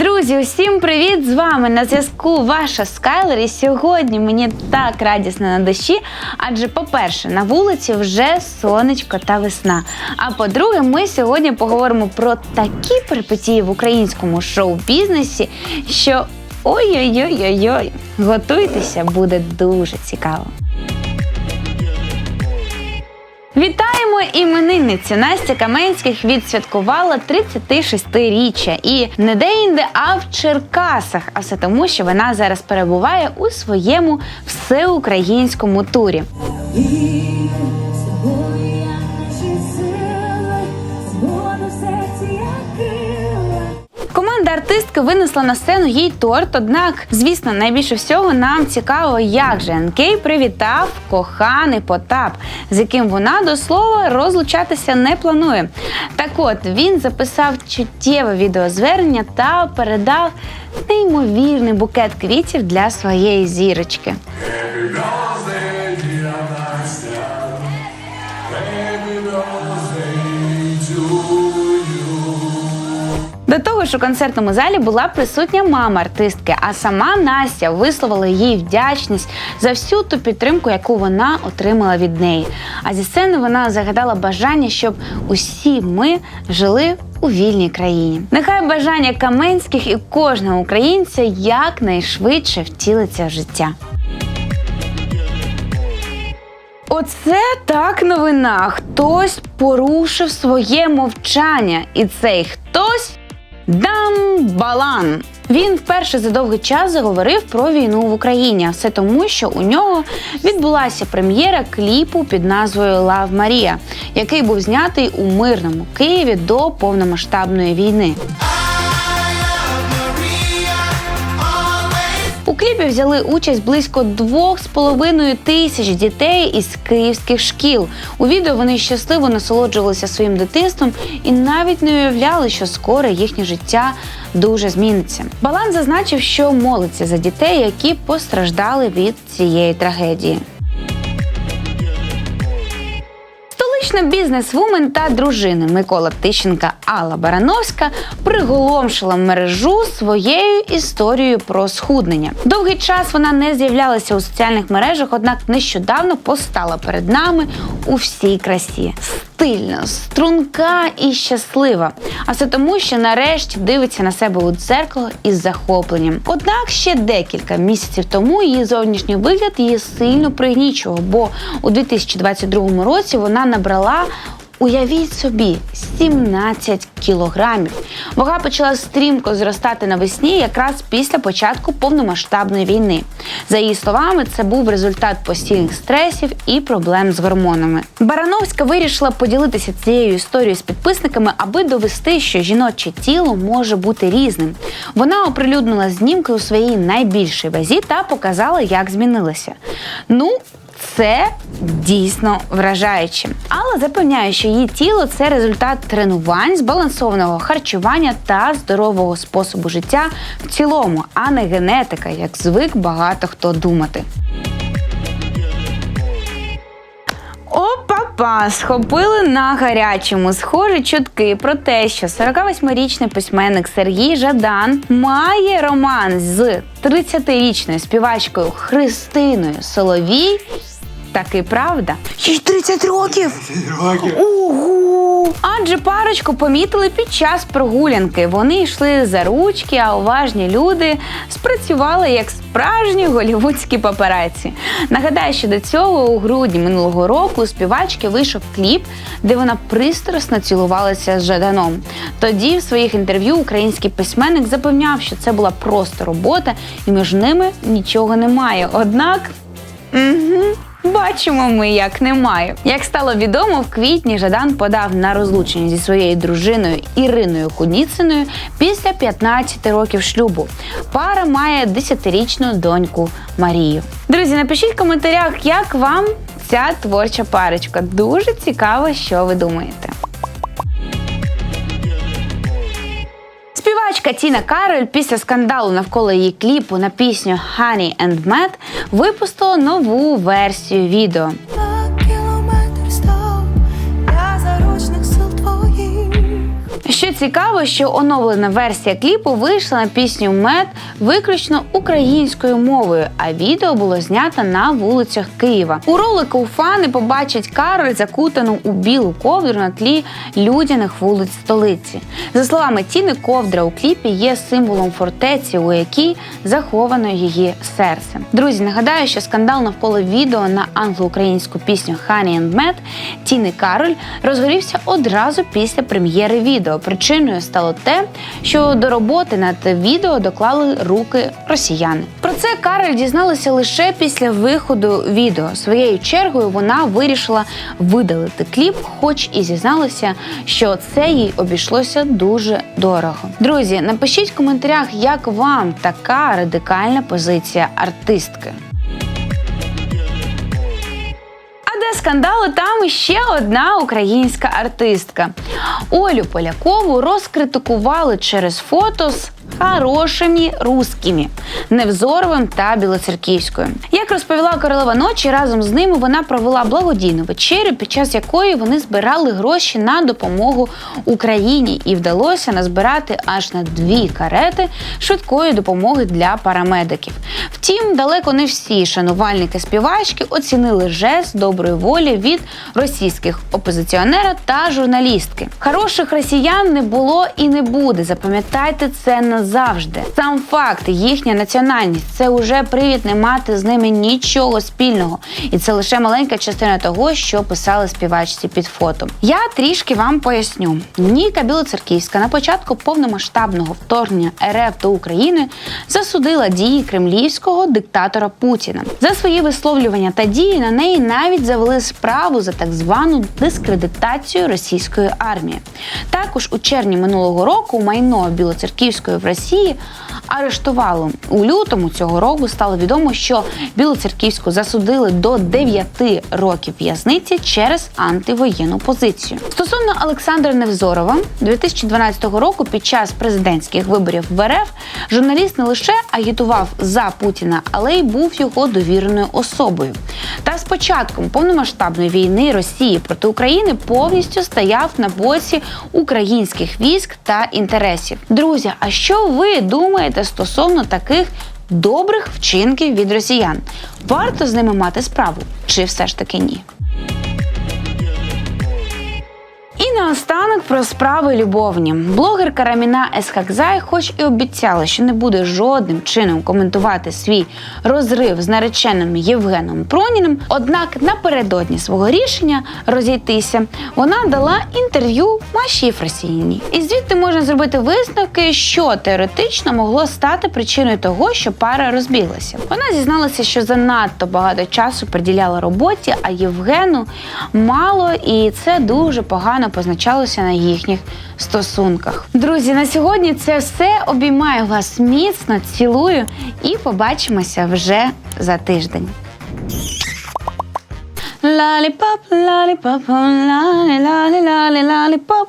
Друзі, усім привіт! З вами на зв'язку ваша Скайлер. І сьогодні мені так радісно на душі, адже, по-перше, на вулиці вже сонечко та весна. А по-друге, ми сьогодні поговоримо про такі перипетії в українському шоу-бізнесі, що ой-ой-ой-ой-ой, готуйтеся, буде дуже цікаво. Вітаємо іменинницю Настя Каменських відсвяткувала 36-річчя і не де-інде, а в Черкасах. А все тому, що вона зараз перебуває у своєму всеукраїнському турі. Артистки винесла на сцену їй торт. Однак, звісно, найбільше всього нам цікаво, як же НК привітав коханий Потап, з яким вона до слова розлучатися не планує. Так от він записав чуттєве відеозвернення та передав неймовірний букет квітів для своєї зірочки. До того ж, у концертному залі була присутня мама артистки, а сама Настя висловила їй вдячність за всю ту підтримку, яку вона отримала від неї. А зі сцени вона загадала бажання, щоб усі ми жили у вільній країні. Нехай бажання Каменських і кожного українця якнайшвидше втілиться в життя. Оце так новина. Хтось порушив своє мовчання, і цей хтось Дан Балан. Він вперше за довгий час заговорив про війну в Україні. Все тому, що у нього відбулася прем'єра кліпу під назвою Лав Марія, який був знятий у мирному Києві до повномасштабної війни. У взяли участь близько 2,5 тисяч дітей із київських шкіл. У відео вони щасливо насолоджувалися своїм дитинством і навіть не уявляли, що скоро їхнє життя дуже зміниться. Балан зазначив, що молиться за дітей, які постраждали від цієї трагедії. Столична бізнес-вумен та дружини Микола Тищенка Алла Барановська приголомшила мережу своєю історією про схуднення. Довгий час вона не з'являлася у соціальних мережах, однак нещодавно постала перед нами у всій красі. Стильна, струнка і щаслива. А все тому, що нарешті дивиться на себе у дзеркало із захопленням. Однак ще декілька місяців тому її зовнішній вигляд її сильно пригнічував, бо у 2022 році вона набрала. Уявіть собі, 17 кілограмів. Вага почала стрімко зростати навесні якраз після початку повномасштабної війни. За її словами, це був результат постійних стресів і проблем з гормонами. Барановська вирішила поділитися цією історією з підписниками, аби довести, що жіноче тіло може бути різним. Вона оприлюднила знімки у своїй найбільшій вазі та показала, як змінилася. Ну, це дійсно вражаюче. Але запевняю, що її тіло це результат тренувань, збалансованого харчування та здорового способу життя в цілому, а не генетика, як звик багато хто думати. Опа-па! Схопили на гарячому. Схожі чутки про те, що 48-річний письменник Сергій Жадан має роман з 30-річною співачкою Христиною Соловій. Таки правда? Їй 30 років! Ого! Адже парочку помітили під час прогулянки. Вони йшли за ручки, а уважні люди спрацювали як справжні голівудські папараці. Нагадаю, що до цього у грудні минулого року у співачки вийшов кліп, де вона пристрасно цілувалася з Жаданом. Тоді в своїх інтерв'ю український письменник запевняв, що це була просто робота, і між ними нічого немає. Однак. Угу. Бачимо ми, як немає. Як стало відомо, в квітні Жадан подав на розлучення зі своєю дружиною Іриною Куніциною після 15 років шлюбу. Пара має 10-річну доньку Марію. Друзі, напишіть в коментарях, як вам ця творча парочка. Дуже цікаво, що ви думаєте. Співачка Тіна Кароль після скандалу навколо її кліпу на пісню Honey and Mad випустила нову версію відео. Цікаво, що оновлена версія кліпу вийшла на пісню Мед виключно українською мовою, а відео було знято на вулицях Києва. У ролику фани побачать Кароль закутану у білу ковдру на тлі людяних вулиць столиці. За словами Тіни, ковдра у кліпі є символом фортеці, у якій заховано її серце. Друзі, нагадаю, що скандал навколо відео на англо-українську пісню Honey and Mad Тіни Кароль розгорівся одразу після прем'єри відео. Причиною стало те, що до роботи над відео доклали руки росіяни. Про це Кароль дізналася лише після виходу відео. Своєю чергою вона вирішила видалити кліп, хоч і зізналася, що це їй обійшлося дуже дорого. Друзі, напишіть в коментарях, як вам така радикальна позиція артистки. Скандали, там іще одна українська артистка. Олю Полякову розкритикували через фото з хорошими русскими Невзоровим та Білоцерківською. Як розповіла королева ночі, разом з ними вона провела благодійну вечерю, під час якої вони збирали гроші на допомогу Україні, і вдалося назбирати аж на дві карети швидкої допомоги для парамедиків. Втім, далеко не всі шанувальники співачки оцінили жест доброї волі від російських опозиціонера та журналістки. Хороших росіян не було і не буде. Запам'ятайте це назавжди. Сам факт, їхня національність це уже привід не мати з ними нічого спільного, і це лише маленька частина того, що писали співачці під фото. Я трішки вам поясню. Ніка Білоцерківська на початку повномасштабного вторгнення РФ до України засудила дії кремлівського диктатора Путіна. За свої висловлювання та дії на неї навіть завели справу за так звану дискредитацію російської армії. Також у червні минулого року майно Білоцерківської в Росії арештувало. У лютому цього року стало відомо, що Білоцерківську засудили до 9 років в'язниці через антивоєнну позицію. Стосовно Олександра Невзорова, 2012 року під час президентських виборів в РФ журналіст не лише агітував за Путіна, але й був його довіреною особою. Та з початком повномасштабної війни Росії проти України повністю стояв на боці українських військ та інтересів. Друзі, а що ви думаєте стосовно таких добрих вчинків від росіян? Варто з ними мати справу, чи все ж таки ні? І наостанок про справи любовні. Блогерка Раміна Есхакзай, хоч і обіцяла, що не буде жодним чином коментувати свій розрив з нареченим Євгеном Проніним. Однак напередодні свого рішення розійтися вона дала інтерв'ю Маші Єфросінівні. І звідти можна зробити висновки, що теоретично могло стати причиною того, що пара розбіглася. Вона зізналася, що занадто багато часу приділяла роботі, а Євгену мало, і це дуже погано позначалося на їхніх стосунках. Друзі, на сьогодні це все. Обіймаю вас міцно, цілую і побачимося вже за тиждень. Лаліпоп, лаліпоп, лалі, лалі, лалі, лаліпоп.